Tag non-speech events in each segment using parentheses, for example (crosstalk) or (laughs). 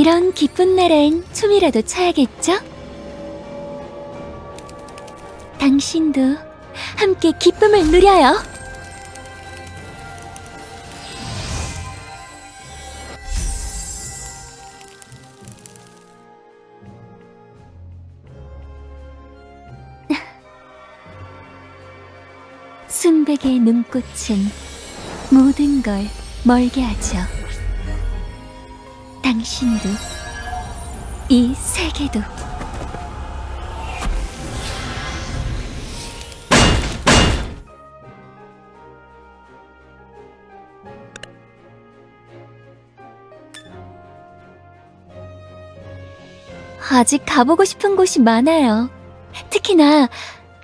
이런 기쁜 날엔 춤이라도 춰야겠죠? 당신도 함께 기쁨을 누려요. (laughs) 순백의 눈꽃은 모든 걸 멀게 하죠. 당신도 이 세계도 아직 가보고 싶은 곳이 많아요. 특히나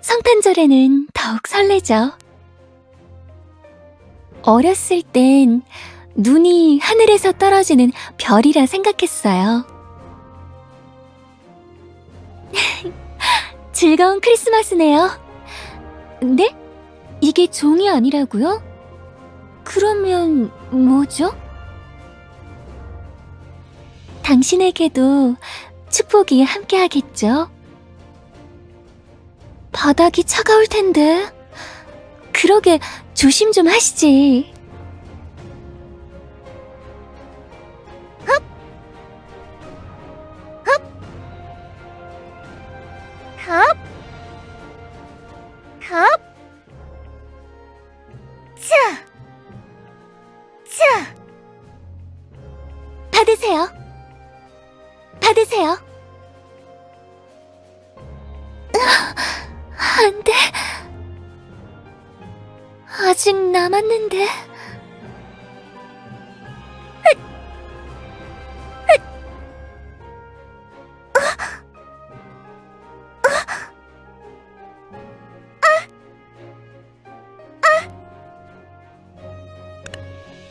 성탄절에는 더욱 설레죠. 어렸을 땐 눈이 하늘에서 떨어지는 별이라 생각했어요. (laughs) 즐거운 크리스마스네요. 네? 이게 종이 아니라고요? 그러면 뭐죠? 당신에게도 축복이 함께하겠죠? 바닥이 차가울 텐데. 그러게 조심 좀 하시지. 컵, 컵, 자, 자, 받으세요. 받으세요. 안 돼. 아직 남았는데.